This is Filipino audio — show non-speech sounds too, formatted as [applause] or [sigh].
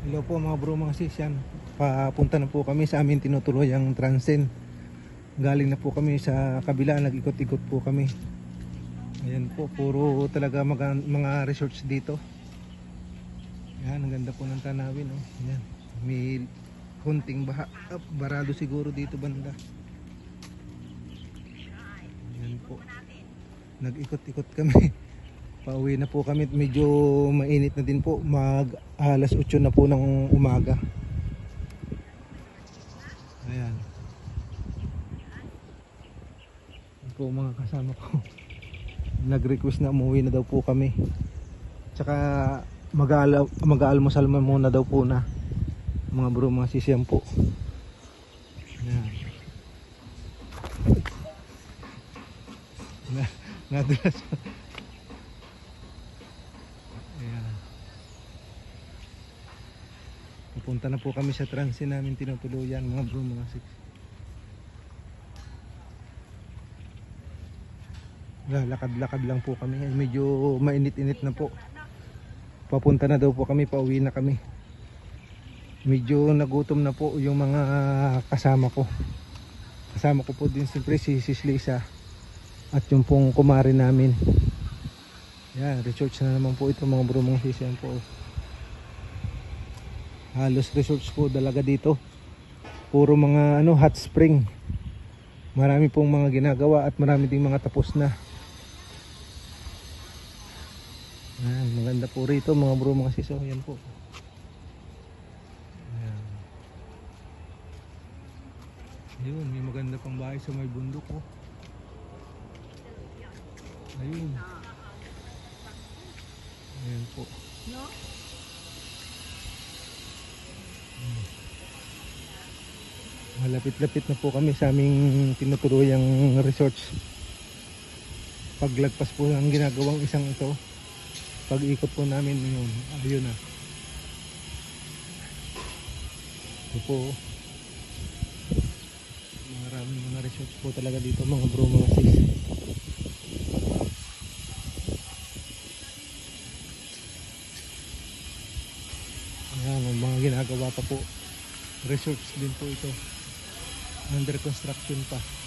Hello po mga bro mga sis yan. Papunta na po kami sa amin tinutuloy ang Transen. Galing na po kami sa kabila, nag-ikot-ikot po kami. Ayan po, puro talaga mga, mga resorts dito. Yan, ang ganda po ng tanawin. Oh. Yan. May kunting baha, ah, barado siguro dito banda. Yan po. Nag-ikot-ikot kami. [laughs] Pauwi na po kami. Medyo mainit na din po. Mag alas 8 na po ng umaga. Ayan. Yan po mga kasama ko. [laughs] Nag-request na umuwi na daw po kami. Tsaka mag-aal mag-aalmusal muna daw po na. Mga bro, mga sisiyam po. Ayan. [laughs] Na, nadulas Pupunta na po kami sa transi namin tinutuluyan mga bro mga six. Lalakad-lakad lang po kami. Medyo mainit-init na po. Papunta na daw po kami, pauwi na kami. Medyo nagutom na po yung mga kasama ko. Kasama ko po din siyempre si Sis Lisa at yung pong kumari namin. Yan, research na naman po ito mga bro mga sis yan po. Halos research po dalaga dito. Puro mga ano hot spring. Marami pong mga ginagawa at marami ding mga tapos na. Yan, maganda po rito mga bro mga sis. Oh, yan po. Yan. Ayun, may maganda pang bahay sa may bundok oh. Ayun. Ayan po. No? Malapit-lapit na po kami sa aming tinutuluyang resorts. Paglagpas po ng ginagawang isang ito, pag ikot po namin yun, ayun na. Ito po. Maraming mga resorts po talaga dito mga bro mga sis. Ayan, ang mga ginagawa pa po. Resorts din po ito. Under construction pa.